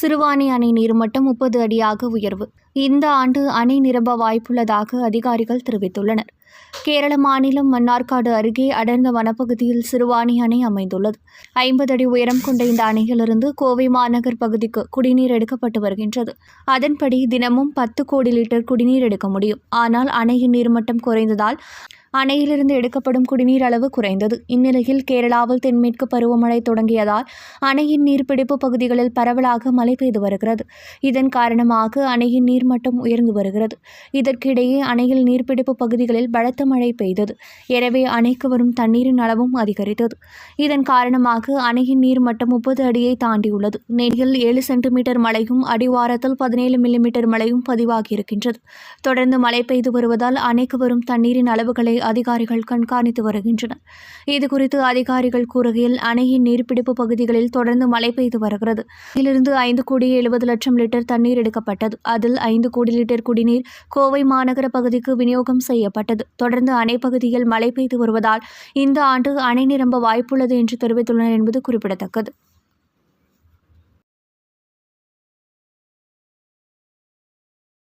சிறுவாணி அணை நீர்மட்டம் முப்பது அடியாக உயர்வு. இந்த ஆண்டு அணை நிரம்ப வாய்ப்புள்ளதாக அதிகாரிகள் தெரிவித்துள்ளனர். கேரள மாநிலம் மன்னார்காடு அருகே அடர்ந்த வனப்பகுதியில் சிறுவாணி அணை அமைந்துள்ளது. ஐம்பது அடி உயரம் கொண்ட இந்த அணையிலிருந்து கோவை மாநகர் பகுதிக்கு குடிநீர் எடுக்கப்பட்டு வருகின்றது. அதன்படி தினமும் பத்து கோடி லிட்டர் குடிநீர் எடுக்க முடியும். ஆனால் அணையின் நீர்மட்டம் குறைந்ததால் அணையிலிருந்து எடுக்கப்படும் குடிநீர் அளவு குறைந்தது. இந்நிலையில் கேரளாவில் தென்மேற்கு பருவமழை தொடங்கியதால் அணையின் நீர்பிடிப்பு பகுதிகளில் பரவலாக மழை பெய்து வருகிறது. இதன் காரணமாக அணையின் நீர்மட்டம் உயர்ந்து வருகிறது. இதற்கிடையே அணையில் நீர்பிடிப்பு பகுதிகளில் பலத்த மழை பெய்தது. எனவே அணைக்கு வரும் தண்ணீரின் அளவும் அதிகரித்தது. இதன் காரணமாக அணையின் நீர்மட்டம் முப்பது அடியை தாண்டியுள்ளது. நெல்லியில் ஏழு சென்டிமீட்டர் மழையும் அடிவாரத்தில் பதினேழு மில்லிமீட்டர் மழையும் பதிவாகியிருக்கின்றது. தொடர்ந்து மழை பெய்து வருவதால் அணைக்கு வரும் தண்ணீரின் அளவுகளை அதிகாரிகள் கண்காணித்து வருகின்றனர். இதுகுறித்து அதிகாரிகள் கூறுகையில் அணையின் நீர்பிடிப்பு பகுதிகளில் தொடர்ந்து மழை பெய்து வருகிறது. இதிலிருந்து ஐந்து கோடி எழுபது லட்சம் லிட்டர் தண்ணீர் எடுக்கப்பட்டது. அதில் ஐந்து கோடி லிட்டர் குடிநீர் கோவை மாநகர பகுதிக்கு விநியோகம் செய்யப்பட்டது. தொடர்ந்து அணை பகுதியில் மழை பெய்து வருவதால் இந்த ஆண்டு அணை நிரம்ப வாய்ப்புள்ளது என்று தெரிவித்துள்ளனர் என்பது குறிப்பிடத்தக்கது.